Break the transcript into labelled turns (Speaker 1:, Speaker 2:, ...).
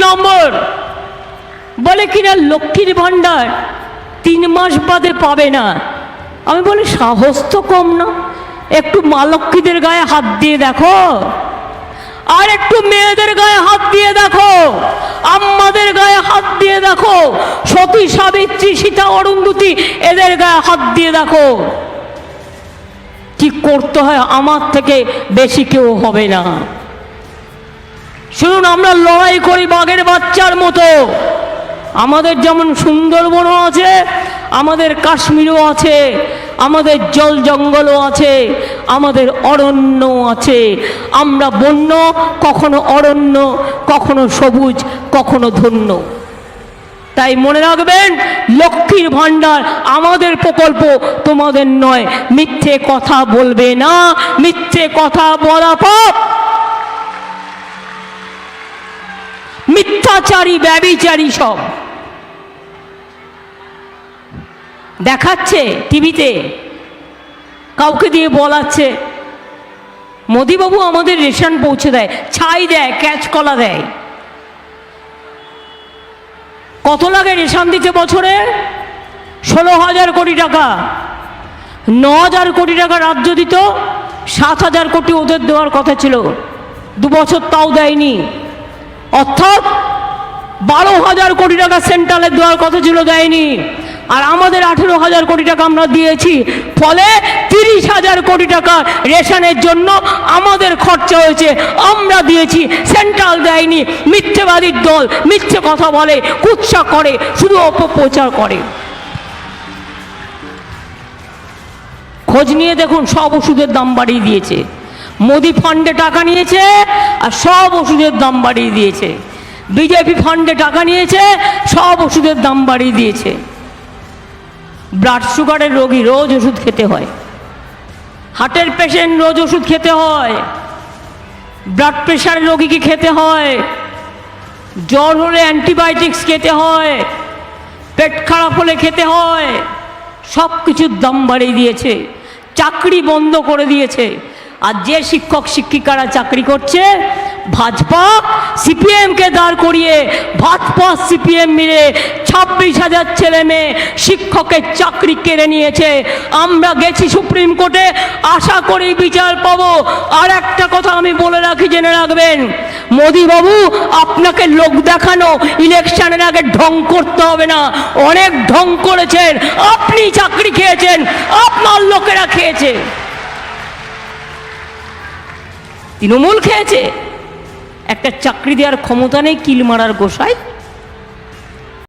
Speaker 1: নম্বর। বলে কিনা লক্ষ্মীর ভাণ্ডার, তিন মাস বাদে পাবে না। আমি বলি, সাহস তো কম না। একটু মা লক্ষ্মীদের গায়ে হাত দিয়ে দেখো। আর একটু মেয়েদের গায়ে হাত দিয়ে দেখো। আম্মাদের গায়ে হাত দিয়ে দেখো। সতী, সাবিত্রী, সীতা, অরুন্ধতী, এদের গায়ে হাত দিয়ে দেখো। কি করতে হয়? আমার থেকে বেশি কেউ হবে না। শুনুন, আমরা লড়াই করি বাঘের বাচ্চার মতো। আমাদের যেমন সুন্দরবনও আছে, আমাদের কাশ্মীরও আছে, আমাদের জল জঙ্গলও আছে, আমাদের অরণ্য আছে। আমরা বন্য, কখনো অরণ্য, কখনো সবুজ, কখনো ধন্য। তাই মনে রাখবেন, লক্ষ্মীর ভাণ্ডার আমাদের প্রকল্প তোমাদের নয়। মিথ্যে কথা বলবে না, মিথ্যে কথা বলা পাপ। মিথ্যাচারী ব্যবিচারী সব। দেখাচ্ছে টিভিতে, কাউকে দিয়ে বলাচ্ছে। মোদিবাবু আমাদের রেশন পৌঁছে দেয়, ছাই দেয়, ক্যাচ কলা দেয়। কত লাগে রেশন দিতে বছরে? ষোলো হাজার কোটি টাকা। ন হাজার কোটি টাকা রাজ্য দিত, সাত হাজার কোটি ওদের দেওয়ার কথা ছিল। দু বছর তাও দেয়নি। অর্থাৎ বারো হাজার কোটি টাকা সেন্ট্রালের দেওয়ার কথা ছিল দেয়নি। আর আমাদের আঠেরো হাজার কোটি টাকা আমরা দিয়েছি, ফলে তিরিশ হাজার কোটি টাকা রেশনের জন্য আমাদের খরচা হয়েছে। আমরা দিয়েছি, সেন্ট্রাল দেয়নি। মিথ্যেবাদীর দল মিথ্যে কথা বলে, কুৎসা করে, শুধু অপপ্রচার করে। খোঁজ নিয়ে দেখুন, সব ওষুধের দাম বাড়িয়ে দিয়েছে। মোদি ফান্ডে টাকা নিয়েছে আর সব ওষুধের দাম বাড়িয়ে দিয়েছে। বিজেপি ফান্ডে টাকা নিয়েছে, সব ওষুধের দাম বাড়িয়ে দিয়েছে। ব্লাড সুগারের রোগী রোজ ওষুধ খেতে হয়। হার্টের পেশেন্ট রোজ ওষুধ খেতে হয়। ব্লাড প্রেশারের রোগীকে খেতে হয়। জ্বর হলে অ্যান্টিবায়োটিক্স খেতে হয়। পেট খারাপ হলে খেতে হয়। সব কিছুর দাম বাড়িয়ে দিয়েছে। চাকরি বন্ধ করে দিয়েছে। আর যে শিক্ষক শিক্ষিকারা চাকরি করছে, ভাজপা সিপিএমকে দাঁড় করিয়ে ভাজপা সিপিএম মিলে ছাব্বিশ হাজার ছেলে মেয়ে শিক্ষকের চাকরি কেড়ে নিয়েছে। আমরা গেছি সুপ্রিম কোর্টে, আশা করি বিচার পাবো। আর একটা কথা আমি বলে রাখি, জেনে রাখবেন। মোদি বাবু আপনাকে লোক দেখানো, ইলেকশনের আগে ঢং করতে হবে না। অনেক ঢং করেছেন, আপনি চাকরি খেয়েছেন, আপনার লোকেরা খেয়েছে। তৃণমূল খেয়েছে। একটা চাকরি দেওয়ার ক্ষমতা নেই কিল মারার গোসাই।